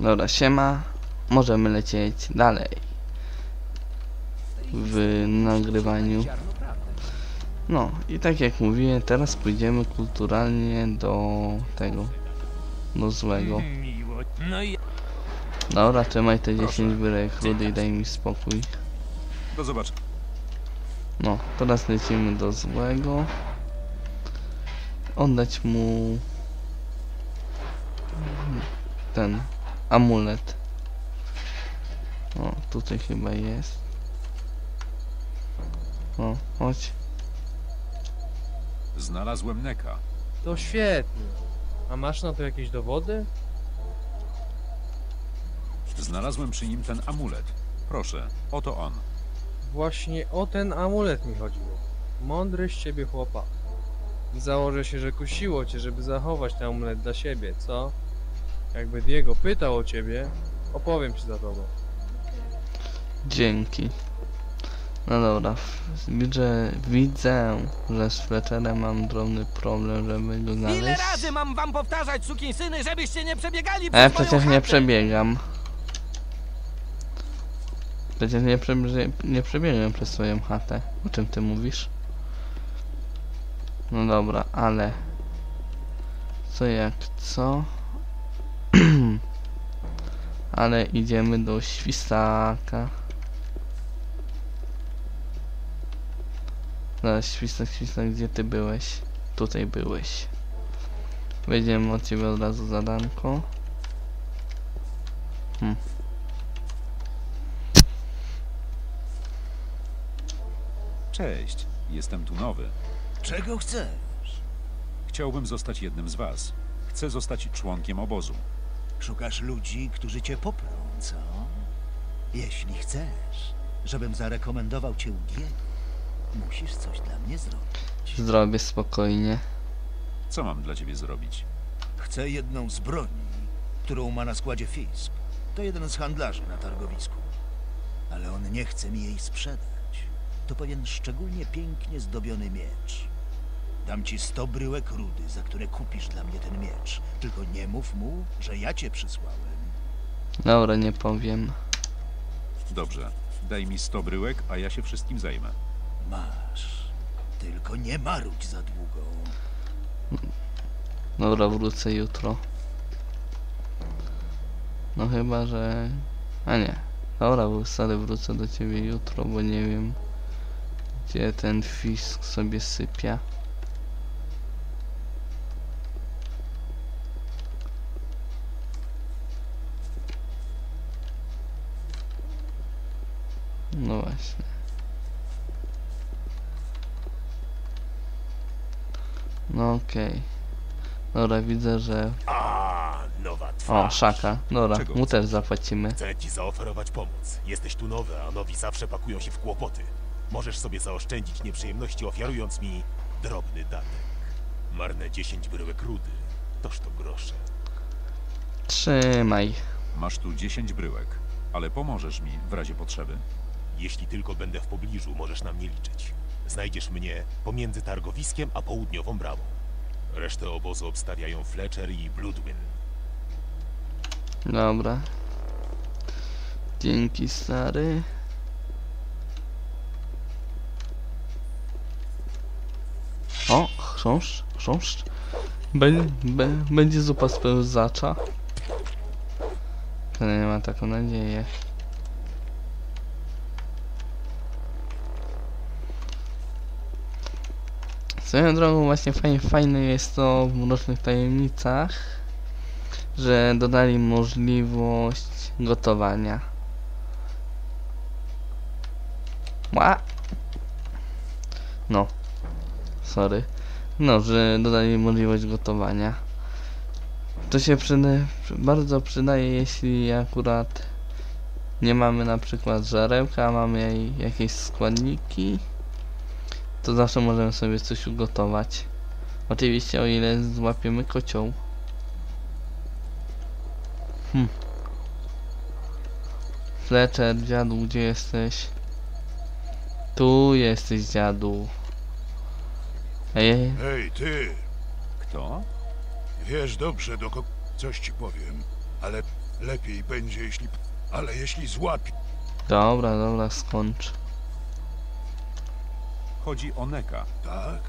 Dobra, siema. Możemy lecieć dalej. W nagrywaniu. No i tak jak mówiłem, teraz pójdziemy kulturalnie do tego. Do złego. No Dobra, trzymaj te 10 wyrek rudy i daj mi spokój. Do zobaczenia. No, teraz lecimy do złego. Oddać mu ten amulet. O, tutaj chyba jest. O, chodź. Znalazłem Neka. To świetnie. A masz na to jakieś dowody? Znalazłem przy nim ten amulet. Proszę, oto on. Właśnie o ten amulet mi chodziło. Mądry z ciebie chłopak. Założę się, że kusiło cię, żeby zachować ten amulet dla siebie, co? Jakby Diego pytał o ciebie, opowiem ci za tobą. Dzięki. No dobra, widzę, widzę, że z Fletcherem mam drobny problem, żeby go ile znaleźć. razy mam wam powtarzać, syny, żebyście nie przebiegali A przez ja moją przecież nie przebiegam. Przecież nie, prze- nie przebiegam przez swoją chatę. O czym ty mówisz? No dobra, ale... Co jak co? Ale idziemy do świstaka. Zaraz, świstak, świstak, gdzie ty byłeś? Tutaj byłeś. Wejdziemy od ciebie od razu zadanko. Cześć, jestem tu nowy. Czego chcesz? Chciałbym zostać jednym z was. Chcę zostać członkiem obozu. Szukasz ludzi, którzy cię poprą, co? Jeśli chcesz, żebym zarekomendował cię Diego, musisz coś dla mnie zrobić. Zrobię spokojnie. Co mam dla ciebie zrobić? Chcę jedną z broni, którą ma na składzie Fisp. To jeden z handlarzy na targowisku. Ale on nie chce mi jej sprzedać. To pewien szczególnie pięknie zdobiony miecz. Dam ci sto bryłek rudy, za które kupisz dla mnie ten miecz. Tylko nie mów mu, że ja cię przysłałem. Dobra, nie powiem. Dobrze, daj mi 100 bryłek, a ja się wszystkim zajmę. Masz. Tylko nie marudź za długo. Dobra, wrócę jutro. No chyba, że... A nie. Dobra, bo stary wrócę do ciebie jutro, bo nie wiem gdzie ten fisk sobie sypia. No właśnie. No okej. Dobra, widzę, że... A, nowa twarz. O, szaka. Dobra, Czego mu chcesz? też zapłacimy. Chcę ci zaoferować pomoc. Jesteś tu nowy, a nowi zawsze pakują się w kłopoty. Możesz sobie zaoszczędzić nieprzyjemności, ofiarując mi drobny datek. Marne 10 bryłek rudy. Toż to grosze. Trzymaj. Masz tu 10 bryłek, ale pomożesz mi w razie potrzeby. Jeśli tylko będę w pobliżu, możesz na mnie liczyć. Znajdziesz mnie pomiędzy targowiskiem a południową bramą. Resztę obozu obstawiają Fletcher i Bloodwin. Dobra. Dzięki, stary. O, chrząszcz, chrząszcz. Bę, bę, będzie zupa z pełzacza. Ale nie ma taką nadzieję. Swoją drogą właśnie fajnie, fajne jest to w Mrocznych Tajemnicach, że dodali możliwość gotowania. Ła! No. Sorry. No, że dodali możliwość gotowania. To się przyda bardzo przydaje, jeśli akurat nie mamy na przykład żarełka, mamy jakieś składniki, to zawsze możemy sobie coś ugotować. Oczywiście o ile złapiemy kocioł. Hm. Fletcher, dziadu, gdzie jesteś? Tu jesteś, dziadu. Ej, ej, Hej, ty! Kto? Wiesz dobrze, do kogo coś ci powiem, ale Lepiej będzie, jeśli... Ale jeśli złapie... Dobra, dobra, skończ. Chodzi o Neka. Tak?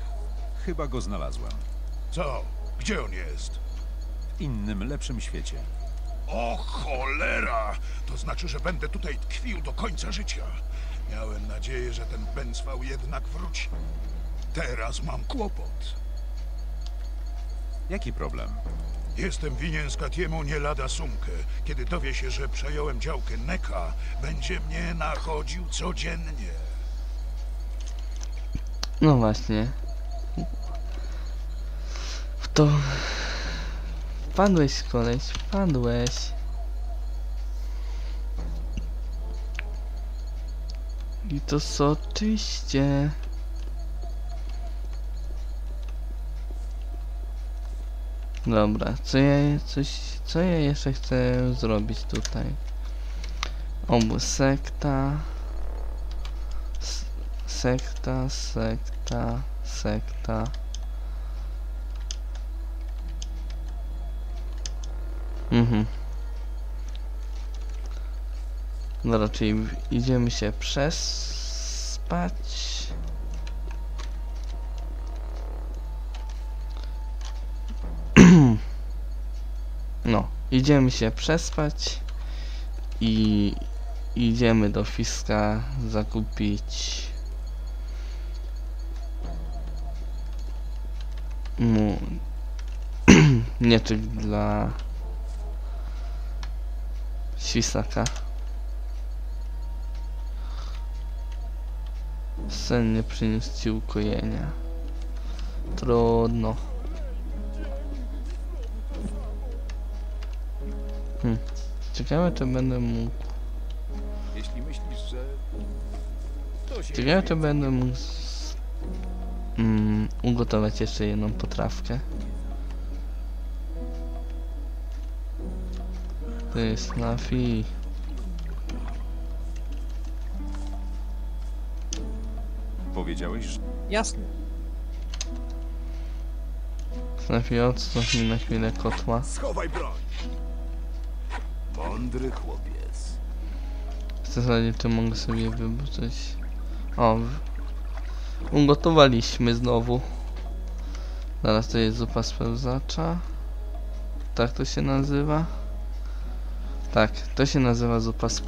Chyba go znalazłem. Co? Gdzie on jest? W innym, lepszym świecie. O cholera! To znaczy, że będę tutaj tkwił do końca życia. Miałem nadzieję, że ten Benzwał jednak wróci. Teraz mam kłopot. Jaki problem? Jestem winien Skatiemu nie lada sumkę. Kiedy dowie się, że przejąłem działkę Neka, będzie mnie nachodził codziennie. No właśnie. W to... Wpadłeś koleś, wpadłeś. I to soczyście. Dobra, co ja, coś, co ja jeszcze chcę zrobić tutaj? Obu sekta. Sekta, sekta, sekta. Mhm. Dobra, czyli w- idziemy się przespać. No, idziemy się przespać i idziemy do Fiska zakupić mu mieczyk dla Sisaka. Sen nie przyniósł ci ukojenia. Trudno. Hmm. Ciekawe czy będę mógł. Jeśli myślisz, że... Ciekawe czy będę mógł. Mm, ugotować jeszcze jedną potrawkę. To jest Nafi. Powiedziałeś, że... Jasne. Nafi odstąp mi na chwilę kotła. Schowaj broń! Mądry chłopiec. W zasadzie to mogę sobie wybrać. O, ugotowaliśmy znowu. Zaraz to jest zupa z pełzacza. Tak to się nazywa? Tak, to się nazywa zupa z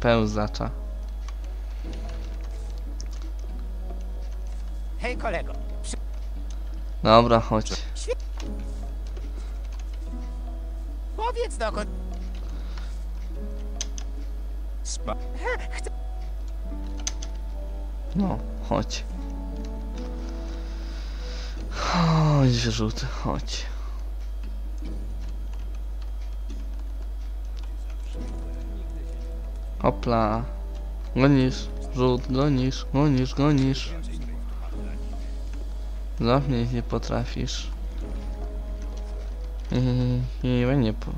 pełzacza. Hej kolego, Dobra, chodź. powiedz dokąd... No, chodź. Chodź, rzut, chodź. Hopla. Gonisz, rzut, gonisz, gonisz, gonisz. Zapnie nie potrafisz. I nie po...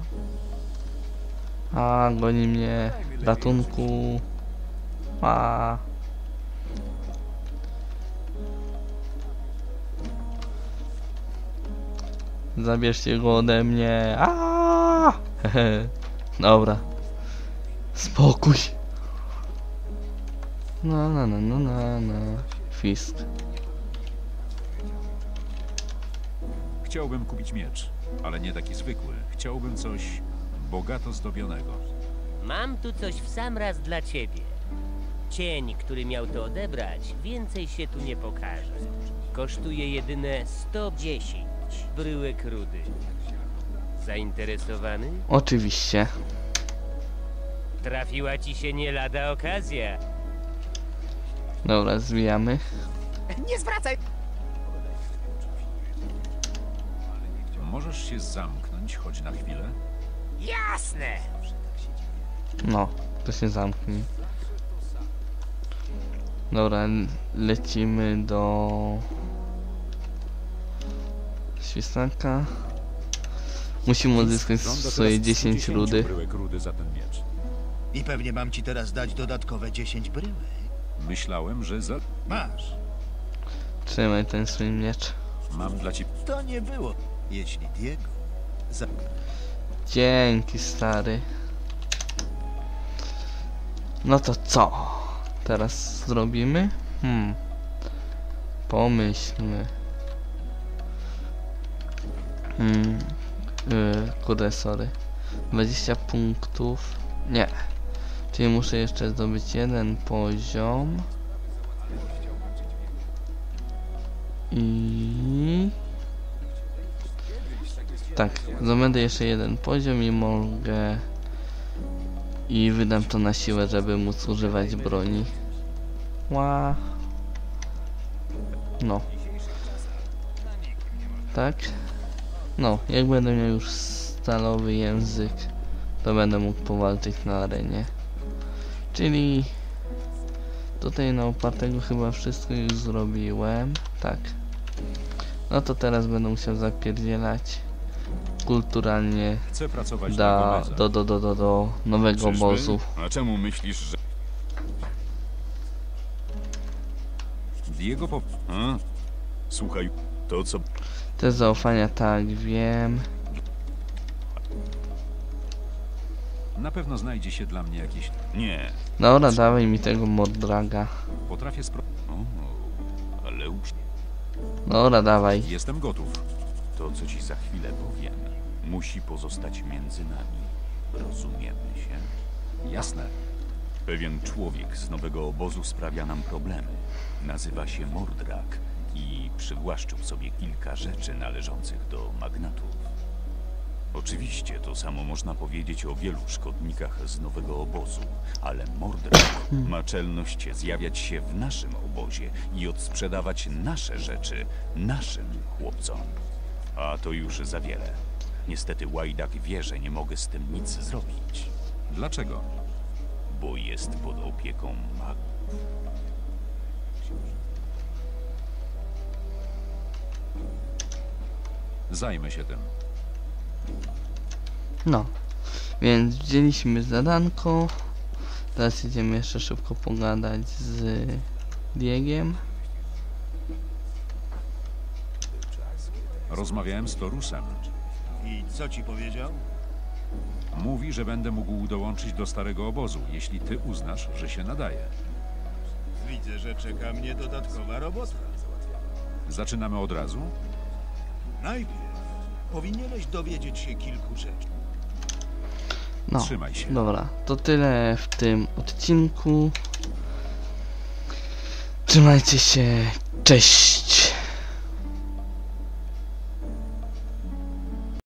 A, goni mnie. Ratunku. A. Zabierzcie go ode mnie. A! Hehe. Dobra. Spokój. No, no, no, no, no, no. Fisk. Chciałbym kupić miecz, ale nie taki zwykły. Chciałbym coś bogato zdobionego. Mam tu coś w sam raz dla ciebie. Cień, który miał to odebrać, więcej się tu nie pokaże. Kosztuje jedyne 110 bryłek rudy. Zainteresowany? Oczywiście. Trafiła ci się nie lada okazja. Dobra, zwijamy. Nie zwracaj... Możesz się zamknąć choć na chwilę? Jasne! No, to się zamknij. Dobra, lecimy do... Świstaka. Musimy odzyskać swoje teraz 10 110 rudy. rudy za ten miecz. I pewnie mam ci teraz dać dodatkowe 10 bryłek. Myślałem, że za... Masz. Trzymaj ten swój miecz. Mam dla ciebie... To nie było. Jeśli Diego... Za... Dzięki, stary. No to co? Teraz zrobimy? Hmm. Pomyślmy. Hmm. Yy, kurde, sorry. 20 punktów. Nie. Czyli muszę jeszcze zdobyć jeden poziom. I... Tak, zdobędę jeszcze jeden poziom i mogę... I wydam to na siłę, żeby móc używać broni. Ła. No. Tak? No, jak będę miał już stalowy język, to będę mógł powalczyć na arenie. Czyli tutaj na opartego chyba wszystko już zrobiłem. Tak. No to teraz będę musiał zapierdzielać kulturalnie Chcę pracować da, do, do, do, do, do nowego Czyżby? obozu. A czemu myślisz, że... Diego po... A? Słuchaj, to co... Te zaufania tak, wiem. Na pewno znajdzie się dla mnie jakieś... Nie, Dobra, dawaj mi tego Mordraga. Potrafię spro... o, ale ucz... Dobra, dawaj. Jestem gotów. To, co ci za chwilę powiem, musi pozostać między nami. Rozumiemy się? Jasne. Pewien człowiek z nowego obozu sprawia nam problemy. Nazywa się Mordrak i przywłaszczył sobie kilka rzeczy należących do magnatów. Oczywiście to samo można powiedzieć o wielu szkodnikach z nowego obozu, ale Mordrak ma czelność zjawiać się w naszym obozie i odsprzedawać nasze rzeczy naszym chłopcom. A to już za wiele. Niestety Łajdak wie, że nie mogę z tym nic zrobić, Dlaczego? bo jest pod opieką magów. Zajmę się tym. No. Więc wzięliśmy zadanko. Teraz idziemy jeszcze szybko pogadać z Diegiem. Rozmawiałem z Torusem. I co ci powiedział? Mówi, że będę mógł dołączyć do starego obozu, jeśli ty uznasz, że się nadaje. Widzę, że czeka mnie dodatkowa robota. Zaczynamy od razu? Najpierw powinieneś dowiedzieć się kilku rzeczy. No. Trzymaj się. Dobra, to tyle w tym odcinku. Trzymajcie się. Cześć.